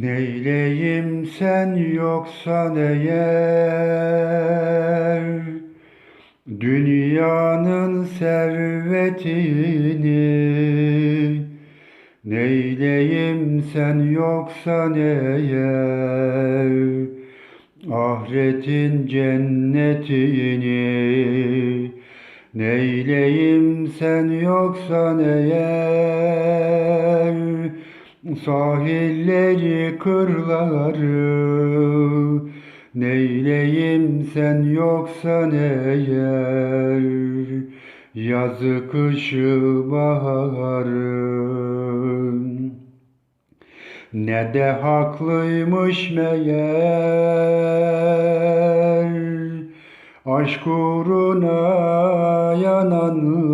Neyleyim sen yoksan eğer Dünyanın servetini Neyleyim sen yoksan eğer Ahiretin cennetini Neyleyim sen yoksan eğer Sahilleri kırları Neyleyim sen yoksan eğer Yazı kışı baharı. Ne de haklıymış meğer. Aşk uğruna yananlar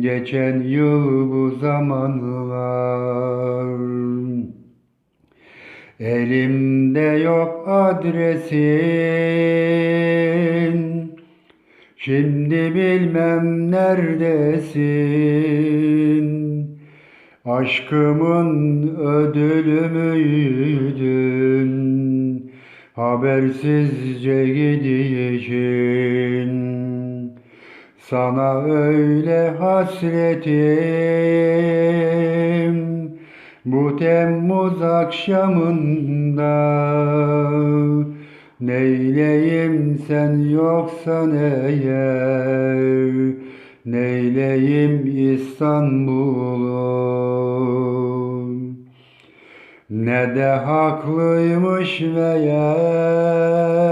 Geçen yıl bu zamanlar Elimde yok adresin. Şimdi bilmem neredesin? Aşkımın ödülü müydün? Habersizce gidişin Sana öyle hasretim. Bu Temmuz akşamında Neyleyim sen yoksan eğer Neyleyim İstanbul'u? Ne de haklıymış meğer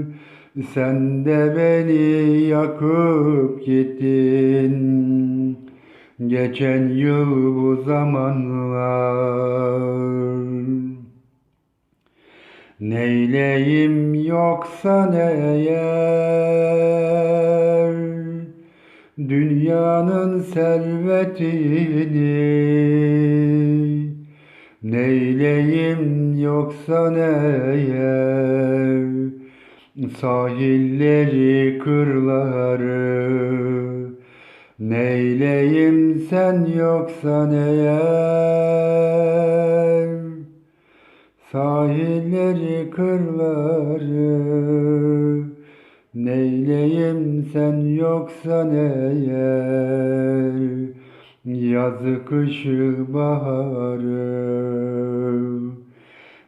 Sen de beni yakıp gittin. Geçen yıl bu zamanlar. Neyleyim yoksa eğer Dünyanın servetini. Neyleyim yoksa eğer Sahilleri kırları Neyleyim sen yoksan eğer Sahilleri kırları Neyleyim sen yoksan eğer Yazı kışı baharı